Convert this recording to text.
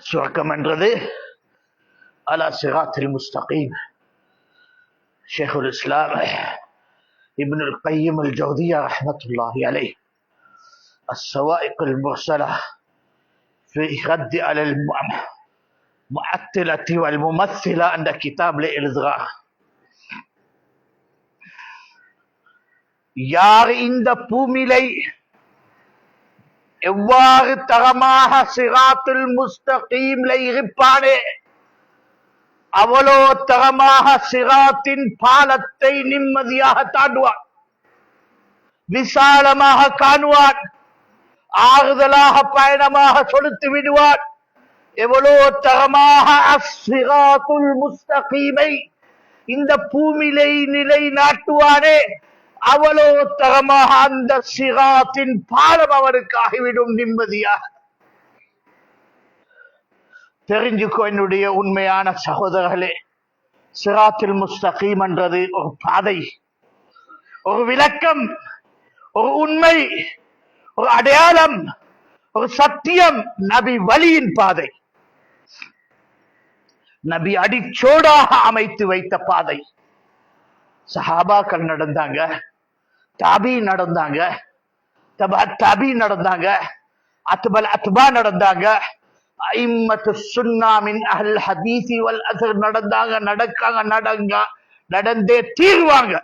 சுவர்க்கம் என்றது அலா சிராத்தில் முஸ்தகீம் ஷேகுல் இஸ்லாம் இப்னு القيم الجوزية رحمة الله عليه السوائق المرسلة في رد على المعطلة والممثلة عند كتاب لإلغاء யார் இந்த பூமிலை எவ்வாறு தரமாக சிராத்துல் முஸ்தகீம்ல இருப்பானே? அவளோ தரமாக சிராத்தின் பாலத்தை நிம்மதியாக தாண்டுவான். விசாலமாக காணுவான். ஆறுதலாக பயணமாக சொலுத்து விடுவான். எவ்வளோ தரமாக அஸ்ஸிராத்துல் முஸ்தகீமை இந்த பூமிலை நிலை நாட்டுவானே அவ்வளோ தரமாக அந்த சிராத்தின் பாலம் அவருக்கு ஆகிவிடும் நிம்மதியாக. தெரிஞ்சுக்கோ என்னுடைய உண்மையான சகோதரர்களே சிராத்தில் முஸ்தகீம் என்றது ஒரு பாதை ஒரு விளக்கம் ஒரு உண்மை ஒரு அடையாளம் ஒரு சத்தியம் நபி வழியின் பாதை. நபி அடிச்சோடாக அமைத்து வைத்த பாதை. சஹாபாக்கள் நடந்தாங்க தாபி நடந்தாங்க தபா தபி நடந்தாங்க அத்பல் அத்பா நடந்தாங்க ஐம்மத்து சுன்னாமின் அஹல் ஹதீசி வல் அசர் நடந்தாங்க நடக்காங்க நடங்க நடந்தே தீர்வாங்க.